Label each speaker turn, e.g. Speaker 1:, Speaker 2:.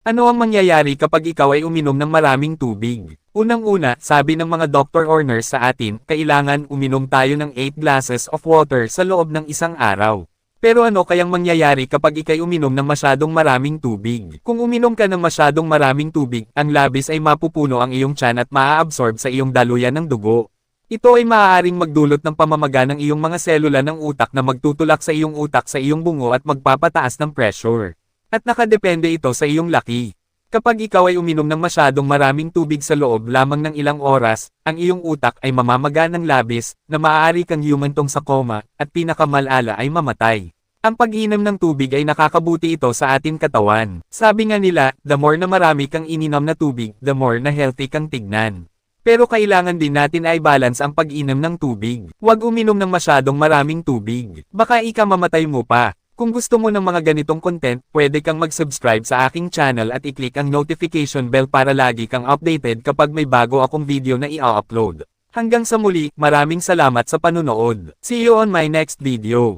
Speaker 1: Ano ang mangyayari kapag ikaw ay uminom ng maraming tubig? Unang-una, sabi ng mga doctor or nurse sa atin, kailangan uminom tayo ng 8 glasses of water sa loob ng isang araw. Pero ano kayang mangyayari kapag ikay uminom ng masyadong maraming tubig? Kung uminom ka ng masyadong maraming tubig, ang labis ay mapupuno ang iyong tiyan at maa-absorb sa iyong daluyan ng dugo. Ito ay maaaring magdulot ng pamamaga ng iyong mga selula ng utak na magtutulak sa iyong utak sa iyong bungo at magpapataas ng pressure. At nakadepende ito sa iyong laki. Kapag ikaw ay uminom ng masyadong maraming tubig sa loob lamang ng ilang oras, ang iyong utak ay mamamaga ng labis, na maaari kang humantong sa coma, at pinakamalala ay mamatay. Ang pag-inom ng tubig ay nakakabuti ito sa ating katawan. Sabi nga nila, the more na marami kang ininom na tubig, the more na healthy kang tignan. Pero kailangan din natin ay balance ang pag-inom ng tubig. Huwag uminom ng masyadong maraming tubig. Baka ika mamatay mo pa. Kung gusto mo ng mga ganitong content, pwede kang mag-subscribe sa aking channel at i-click ang notification bell para lagi kang updated kapag may bago akong video na i-upload. Hanggang sa muli, maraming salamat sa panunood. See you on my next video.